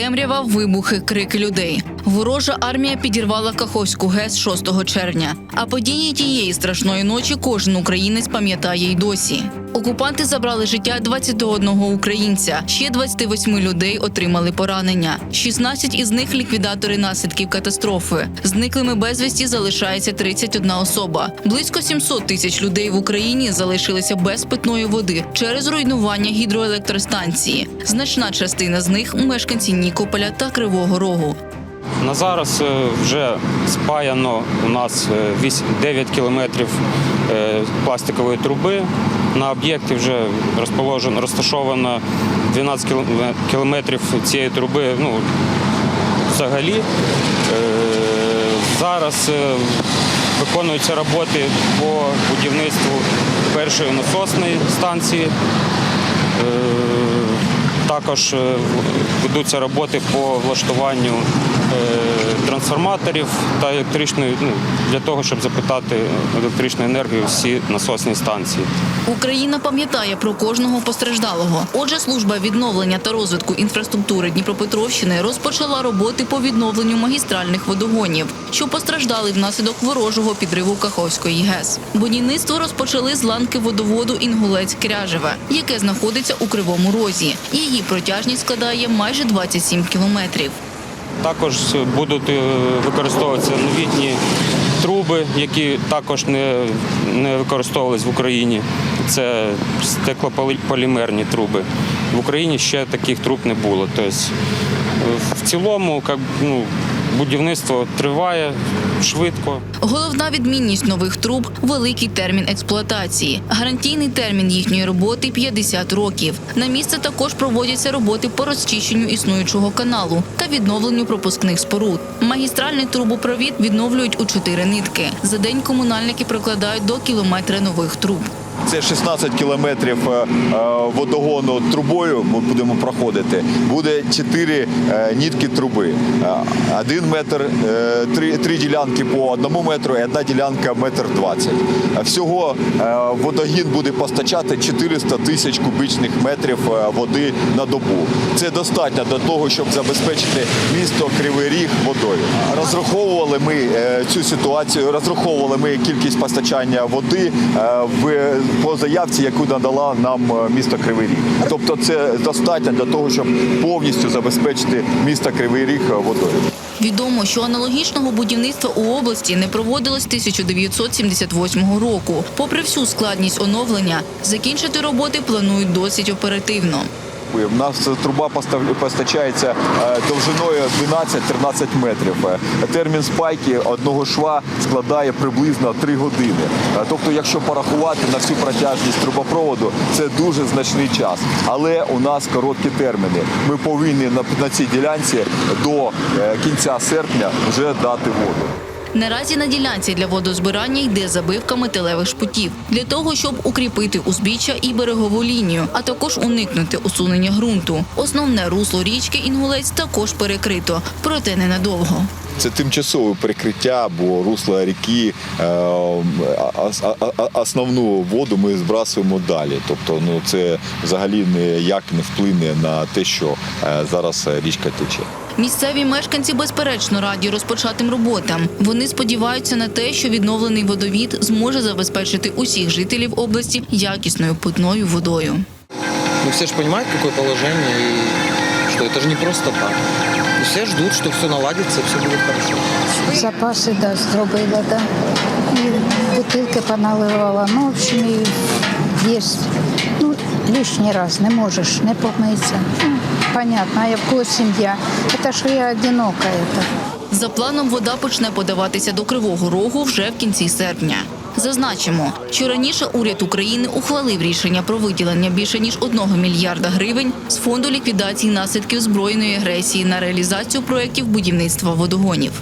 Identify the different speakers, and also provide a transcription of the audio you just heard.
Speaker 1: Темрява, вибухи, крики людей. Ворожа армія підірвала Каховську ГЕС 6 червня. А події тієї страшної ночі кожен українець пам'ятає й досі. Окупанти забрали життя 21 українця. Ще 28 людей отримали поранення. 16 із них ліквідатори наслідків катастрофи. Зниклими безвісті залишається 31 особа. Близько 700 тисяч людей в Україні залишилися без питної води через руйнування гідроелектростанції. Значна частина з них мешканці Нікополя та Кривого Рогу.
Speaker 2: На зараз е, вже спаяно у нас е, 9 кілометрів е, пластикової труби. На об'єкті вже розположено, розташовано 12 кілометрів цієї труби. Ну, взагалі. Е, Зараз е, виконуються роботи по будівництву першої насосної станції. Також е, ведуться роботи по влаштуванню е, трансформаторів та електричної, ну, для того, щоб запитати електричну енергію всі насосні станції.
Speaker 1: Україна пам'ятає про кожного постраждалого. Отже, служба відновлення та розвитку інфраструктури Дніпропетровщини розпочала роботи по відновленню магістральних водогонів, що постраждали внаслідок ворожого підриву Каховської ГЕС. Будівництво розпочали з ланки водоводу Інгулець Кряжеве, яке знаходиться у Кривому Розі. Її протяжність складає майже 27 кілометрів.
Speaker 2: Також будуть е, використовуватися новітні труби, які також не, не використовувались в Україні. Це стеклополімерні труби. В Україні ще таких труб не було. Тобто, в цілому, ну, будівництво триває швидко.
Speaker 1: Головна відмінність нових труб великий термін експлуатації. Гарантійний термін їхньої роботи 50 років. На місце також проводяться роботи по розчищенню існуючого каналу та відновленню пропускних споруд. Магістральний трубопровід відновлюють у чотири нитки. За день комунальники прокладають до кілометра нових труб.
Speaker 3: Це 16 кілометрів е, е, водогону трубою ми будемо проходити. Буде 4 е, нітки труби. Один метр, три, три ділянки по одному метру і одна ділянка метр 20. Е, Всього водогін буде постачати 400 тисяч кубічних метрів води на добу. Це достатньо для того, щоб забезпечити місто Кривий Ріг водою. Розраховували ми цю ситуацію, розраховували ми кількість постачання води в по заявці, яку надала нам е, місто Кривий Ріг. Тобто, це достатньо для того, щоб повністю забезпечити місто Кривий Ріг е, водою.
Speaker 1: Відомо, що аналогічного будівництва у області не проводилось з 1978 року. Попри всю складність оновлення, закінчити роботи планують досить оперативно.
Speaker 3: У нас труба постачається е, довжиною 12-13 метрів. Е, Термін спайки одного шва складає приблизно 3 години. Е, Тобто, якщо порахувати на всю протяжність трубопроводу, це дуже значний час. Але у нас короткі терміни. Ми повинні на, цій ділянці до кінця серпня вже дати воду.
Speaker 1: Наразі на ділянці для водозбирання йде забивка металевих шпутів для того, щоб укріпити узбіччя і берегову лінію, а також уникнути усунення ґрунту. Основне русло річки Інгулець також перекрито, проте ненадовго.
Speaker 3: Це тимчасове перекриття, бо русло ріки е, основну воду ми збрасуємо далі. Тобто, ну це взагалі ніяк не вплине на те, що е, зараз річка тече.
Speaker 1: Місцеві мешканці безперечно раді розпочатим роботам. Вони сподіваються на те, що відновлений водовід зможе забезпечити усіх жителів області якісною питною водою.
Speaker 4: Ну все же понимают, какое положение, и что это же не просто так. И все ждут, что все наладится, все будет хорошо.
Speaker 5: Запаси да, зробила, да. І бутилки поналивала. Ну, в общем, і є. Ну, лишній раз не можеш, не помитися. Ну, понятно, а я в кого сім'я. Це що я одинока. Это.
Speaker 1: За планом вода почне подаватися до Кривого Рогу вже в кінці серпня. Зазначимо, що раніше уряд України ухвалив рішення про виділення більше ніж 1 мільярда гривень з фонду ліквідації наслідків збройної агресії на реалізацію проєктів будівництва водогонів.